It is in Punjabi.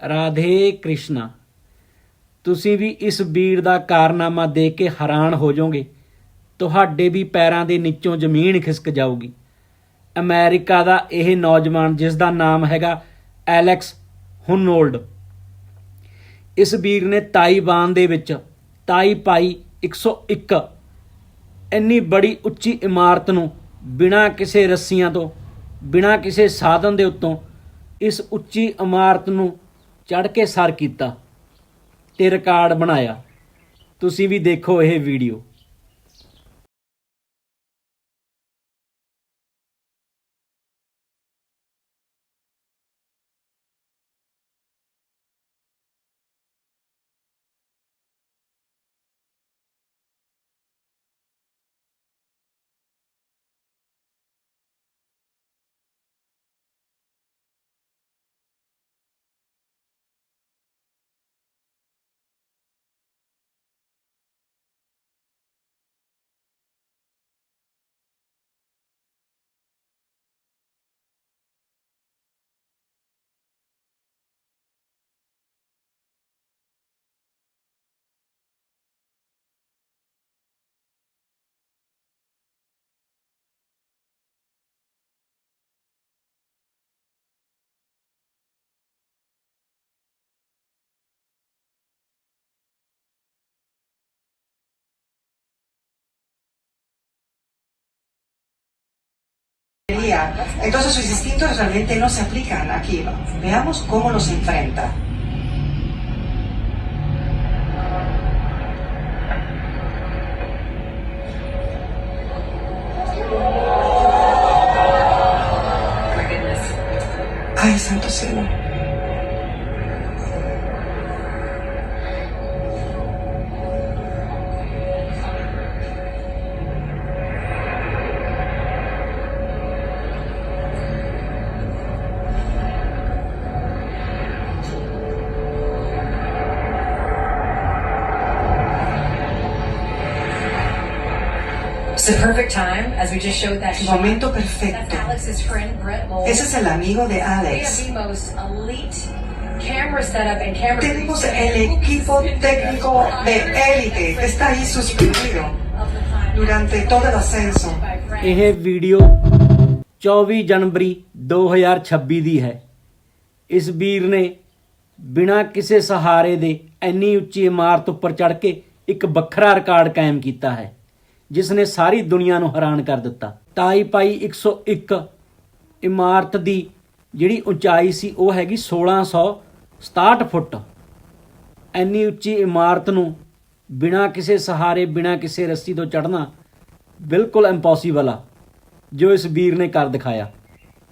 ਰਾਧੇ ਕ੍ਰਿਸ਼ਨਾ, ਤੁਸੀਂ ਵੀ ਇਸ ਵੀਰ ਦਾ ਕਾਰਨਾਮਾ ਦੇਖ ਕੇ ਹੈਰਾਨ ਹੋ ਜਾਓਗੇ। ਤੁਹਾਡੇ ਵੀ ਪੈਰਾਂ ਦੇ ਨੀਚੋਂ ਜ਼ਮੀਨ ਖਿਸਕ ਜਾਊਗੀ। ਅਮਰੀਕਾ ਦਾ ਇਹ ਨੌਜਵਾਨ, ਜਿਸ ਦਾ ਨਾਮ ਹੈਗਾ ਐਲੈਕਸ ਹੁਨੋਲਡ, ਇਸ ਵੀਰ ਨੇ ਤਾਈਵਾਨ ਦੇ ਵਿੱਚ ਤਾਈ ਪਾਈ 101 ਇੰਨੀ ਬੜੀ ਉੱਚੀ ਇਮਾਰਤ ਨੂੰ ਬਿਨਾਂ ਕਿਸੇ ਰੱਸੀਆਂ ਤੋਂ, ਬਿਨਾਂ ਕਿਸੇ ਸਾਧਨ ਦੇ ਉੱਤੋਂ, ਇਸ ਉੱਚੀ ਇਮਾਰਤ ਨੂੰ ਚੜ੍ਹ ਕੇ ਸਰ ਕੀਤਾ ਤੇ ਰਿਕਾਰਡ ਬਣਾਇਆ। ਤੁਸੀਂ ਵੀ ਦੇਖੋ ਇਹ video Entonces sus instintos realmente no se aplican aquí. Veamos cómo los enfrenta. Ay, santo cielo. The perfect time, as we just showed that shot. Momento That's perfecto. Alex's friend, Brett Mold. Ese es el amigo de We have Alex. the most elite camera setup and camera Tenemos el equipo técnico de élite que está ahí suspendido durante todo el ascenso. ਇਹ ਵੀਡੀਓ 24 ਜਨਵਰੀ 2026 ਦੀ ਹੈ ਇਸ ਵੀਰ ਨੇ ਬਿਨਾਂ ਕਿਸੇ ਸਹਾਰੇ ਦੇ ਇੰਨੀ ਉੱਚੀ ਇਮਾਰਤ ਉੱਪਰ ਚੜ੍ਹ ਕੇ ਇੱਕ ਵੱਖਰਾ ਰਿਕਾਰਡ ਕਾਇਮ ਕੀਤਾ ਹੈ ਜਿਸ ਨੇ ਸਾਰੀ ਦੁਨੀਆ ਨੂੰ ਹੈਰਾਨ ਕਰ ਦਿੱਤਾ। ਤਾਈ ਪਾਈ 101 ਇਮਾਰਤ ਦੀ ਜਿਹੜੀ ਉਚਾਈ ਸੀ, ਉਹ ਹੈਗੀ 1667 ਫੁੱਟ। ਇੰਨੀ ਉੱਚੀ ਇਮਾਰਤ ਨੂੰ ਬਿਨਾਂ ਕਿਸੇ ਸਹਾਰੇ, ਬਿਨਾਂ ਕਿਸੇ ਰੱਸੀ ਤੋਂ ਚੜ੍ਹਨਾ ਬਿਲਕੁਲ ਇੰਪੋਸੀਬਲ ਆ, ਜੋ ਇਸ ਵੀਰ ਨੇ ਕਰ ਦਿਖਾਇਆ।